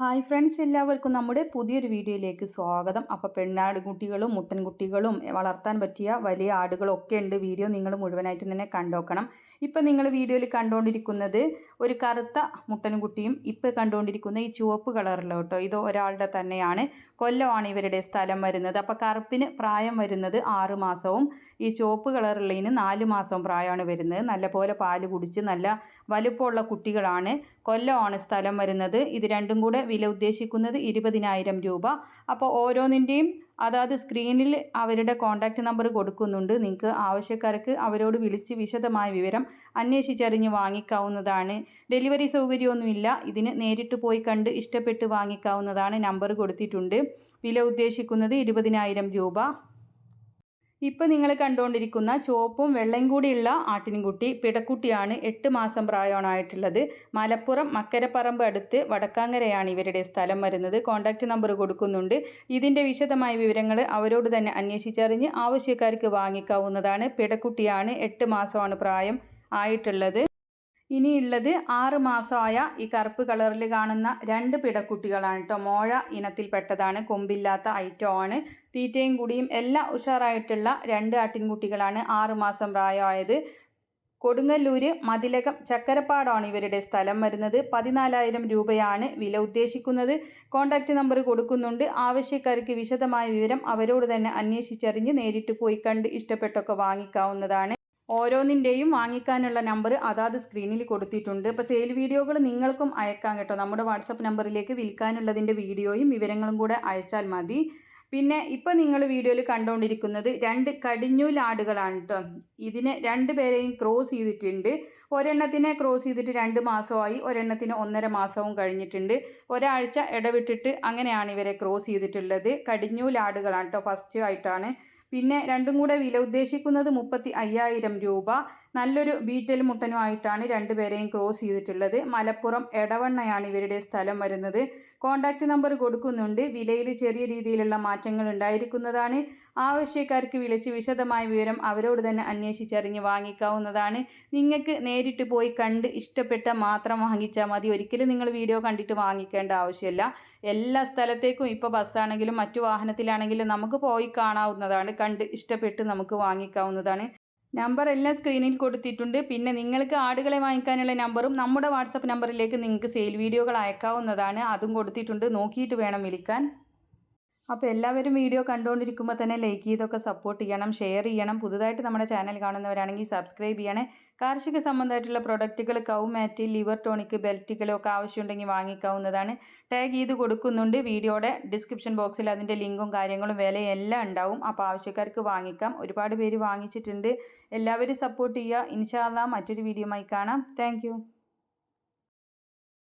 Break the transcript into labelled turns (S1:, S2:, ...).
S1: Hi friends എല്ലാവർക്കും നമ്മുടെ പുതിയൊരു വീഡിയോയിലേക്ക് സ്വാഗതം. അപ്പോൾ പെണ്ണാട് കുട്ടികളും മുട്ടൻകുട്ടികളും വളർത്താൻ പറ്റിയ വലിയ ആടുകളൊക്കെ ഉണ്ട്. വീഡിയോ നിങ്ങൾ മുഴുവനായിട്ട് തന്നെ കണ്ടോക്കണം. ഇപ്പം നിങ്ങൾ വീഡിയോയിൽ കണ്ടുകൊണ്ടിരിക്കുന്നത് ഒരു കറുത്ത മുട്ടൻകുട്ടിയും ഇപ്പോൾ കണ്ടുകൊണ്ടിരിക്കുന്ന ഈ ചുവപ്പ് കളറിലോ കേട്ടോ ഇത് ഒരാളുടെ തന്നെയാണ്. കൊല്ലമാണ് ഇവരുടെ സ്ഥലം വരുന്നത്. അപ്പോൾ കറുപ്പിന് പ്രായം വരുന്നത് ആറ് മാസവും ഈ ചുവപ്പ് കളറുള്ളതിന് നാല് മാസവും പ്രായമാണ് വരുന്നത്. നല്ലപോലെ പാൽ കുടിച്ച് നല്ല വലുപ്പമുള്ള കുട്ടികളാണ്. കൊല്ലമാണ് സ്ഥലം വരുന്നത്. ഇത് രണ്ടും കൂടെ വില ഉദ്ദേശിക്കുന്നത് ഇരുപതിനായിരം രൂപ. അപ്പോൾ ഓരോന്നിന്റെയും അതായത് സ്ക്രീനിൽ അവരുടെ കോൺടാക്റ്റ് നമ്പർ കൊടുക്കുന്നുണ്ട്. നിങ്ങൾക്ക് ആവശ്യക്കാർക്ക് അവരോട് വിളിച്ച് വിശദമായ വിവരം അന്വേഷിച്ചറിഞ്ഞ് വാങ്ങിക്കാവുന്നതാണ്. ഡെലിവറി സൗകര്യമൊന്നുമില്ല. ഇതിന് നേരിട്ട് പോയി കണ്ട് ഇഷ്ടപ്പെട്ട് വാങ്ങിക്കാവുന്നതാണ് നമ്പർ കൊടുത്തിട്ടുണ്ട്. വില ഉദ്ദേശിക്കുന്നത് ഇരുപതിനായിരം രൂപ. ഇപ്പോൾ നിങ്ങൾ കണ്ടുകൊണ്ടിരിക്കുന്ന ചുവപ്പും വെള്ളയും കൂടിയുള്ള ആട്ടിൻകുട്ടി പിടക്കുട്ടിയാണ് എട്ട് മാസം പ്രായമായിട്ടുള്ളത്. മലപ്പുറം മക്കരപ്പറമ്പ് അടുത്ത് വടക്കാങ്ങരയാണ് ഇവരുടെ സ്ഥലം വരുന്നത്. കോൺടാക്റ്റ് നമ്പർ കൊടുക്കുന്നുണ്ട്. ഇതിന്റെ വിശദമായ വിവരങ്ങൾ അവരോട് തന്നെ അന്വേഷിച്ചറിഞ്ഞ് ആവശ്യക്കാർക്ക് വാങ്ങിക്കാവുന്നതാണ്. പിടക്കുട്ടിയാണ് എട്ട് മാസമാണ് പ്രായം ആയിട്ടുള്ളത്. ഇനിയുള്ളത് ആറ് മാസമായ ഈ കറുപ്പ് കളറിൽ കാണുന്ന രണ്ട് പിടക്കുട്ടികളാണ് കേട്ടോ. മോഴ ഇനത്തിൽപ്പെട്ടതാണ് കൊമ്പില്ലാത്ത ഐറ്റോ ആണ് തീറ്റയും കൂടിയും എല്ലാം ഉഷാറായിട്ടുള്ള രണ്ട് ആട്ടിൻകുട്ടികളാണ് ആറ് മാസം പ്രായമായത്. കൊടുങ്ങല്ലൂർ മതിലകം ചക്കരപ്പാടാണ് ഇവരുടെ സ്ഥലം വരുന്നത്. പതിനാലായിരം രൂപയാണ് വില ഉദ്ദേശിക്കുന്നത്. കോൺടാക്റ്റ് നമ്പർ കൊടുക്കുന്നുണ്ട്. ആവശ്യക്കാർക്ക് വിശദമായ വിവരം അവരോട് തന്നെ അന്വേഷിച്ചറിഞ്ഞ് നേരിട്ട് പോയി കണ്ട് ഇഷ്ടപ്പെട്ടൊക്കെ വാങ്ങിക്കാവുന്നതാണ്. ഓരോന്നിന്റെയും വാങ്ങിക്കാനുള്ള നമ്പർ അതാത് സ്ക്രീനിൽ കൊടുത്തിട്ടുണ്ട്. അപ്പോൾ സെയിൽ വീഡിയോകൾ നിങ്ങൾക്കും അയക്കാം കേട്ടോ. നമ്മുടെ വാട്സപ്പ് നമ്പറിലേക്ക് വിൽക്കാനുള്ളതിന്റെ വീഡിയോയും വിവരങ്ങളും കൂടെ അയച്ചാൽ മതി. പിന്നെ ഇപ്പോൾ നിങ്ങൾ വീഡിയോയിൽ കണ്ടുകൊണ്ടിരിക്കുന്നത് രണ്ട് കടിഞ്ഞൂലാടുകളാണ് കേട്ടോ ഇതിനെ രണ്ട് പേരെയും ക്രോസ് ചെയ്തിട്ടുണ്ട്. ഒരെണ്ണത്തിനെ ക്രോസ് ചെയ്തിട്ട് രണ്ട് മാസമായി ഒരെണ്ണത്തിന് ഒന്നര മാസവും കഴിഞ്ഞിട്ടുണ്ട്. ഒരാഴ്ച ഇടവിട്ടിട്ട് അങ്ങനെയാണ് ഇവരെ ക്രോസ് ചെയ്തിട്ടുള്ളത്. കടിഞ്ഞൂലാടുകളാണ് കേട്ടോ ഫസ്റ്റ് ആയിട്ടാണ് പിന്നെ രണ്ടും കൂടെ വില ഉദ്ദേശിക്കുന്നത് മുപ്പത്തി അയ്യായിരം രൂപ. നല്ലൊരു ബീറ്റൽ മുട്ടനുമായിട്ടാണ് രണ്ടുപേരെയും ക്രോസ് ചെയ്തിട്ടുള്ളത്. മലപ്പുറം എടവണ്ണയാണ് ഇവരുടെ സ്ഥലം വരുന്നത്. കോൺടാക്റ്റ് നമ്പർ കൊടുക്കുന്നുണ്ട്. വിലയിൽ ചെറിയ രീതിയിലുള്ള മാറ്റങ്ങൾ ഉണ്ടായിരിക്കുന്നതാണ്. ആവശ്യക്കാർക്ക് വിളിച്ച് വിശദമായ വിവരം അവരോട് തന്നെ അന്വേഷിച്ചറിഞ്ഞ് വാങ്ങിക്കാവുന്നതാണ്. നിങ്ങൾക്ക് നേരിട്ട് പോയി കണ്ട് ഇഷ്ടപ്പെട്ട മാത്രം വാങ്ങിച്ചാൽ മതി. ഒരിക്കലും നിങ്ങൾ വീഡിയോ കണ്ടിട്ട് വാങ്ങിക്കേണ്ട ആവശ്യമില്ല. എല്ലാ സ്ഥലത്തേക്കും ഇപ്പോൾ ബസ്സാണെങ്കിലും മറ്റു വാഹനത്തിലാണെങ്കിലും നമുക്ക് പോയി കാണാവുന്നതാണ്. കണ്ട് ഇഷ്ടപ്പെട്ട് നമുക്ക് വാങ്ങിക്കാവുന്നതാണ്. നമ്പർ എല്ലാം സ്ക്രീനിൽ കൊടുത്തിട്ടുണ്ട്. പിന്നെ നിങ്ങൾക്ക് ആടുകളെ വാങ്ങിക്കാനുള്ള നമ്പറും നമ്മുടെ വാട്സപ്പ് നമ്പറിലേക്ക് നിങ്ങൾക്ക് സെയിൽ വീഡിയോകൾ അയക്കാവുന്നതാണ്. അതും കൊടുത്തിട്ടുണ്ട്. നോക്കിയിട്ട് വേണം വിളിക്കാൻ. അപ്പോൾ എല്ലാവരും വീഡിയോ കണ്ടുകൊണ്ടിരിക്കുമ്പോൾ തന്നെ ലൈക്ക് ചെയ്തൊക്കെ സപ്പോർട്ട് ചെയ്യണം ഷെയർ ചെയ്യണം. പുതുതായിട്ട് നമ്മുടെ ചാനൽ കാണുന്നവരാണെങ്കിൽ സബ്സ്ക്രൈബ് ചെയ്യണേ. കാർഷിക സംബന്ധമായിട്ടുള്ള പ്രൊഡക്റ്റുകൾ കൗ മാറ്റ് ലിവർ ടോണിക് ബെൽറ്റുകളൊക്കെ ആവശ്യമുണ്ടെങ്കിൽ വാങ്ങിക്കാവുന്നതാണ്. ടാഗ് ചെയ്ത് കൊടുക്കുന്നുണ്ട്. വീഡിയോയുടെ ഡിസ്ക്രിപ്ഷൻ ബോക്സിൽ അതിന്റെ ലിങ്കും കാര്യങ്ങളും വിലയും എല്ലാം ഉണ്ടാവും. അപ്പോൾ ആവശ്യക്കാർക്ക് വാങ്ങിക്കാം. ഒരുപാട് പേര് വാങ്ങിച്ചിട്ടുണ്ട്. എല്ലാവരും സപ്പോർട്ട് ചെയ്യുക. ഇൻഷാല്ല മറ്റൊരു വീഡിയോ കാണാം. താങ്ക്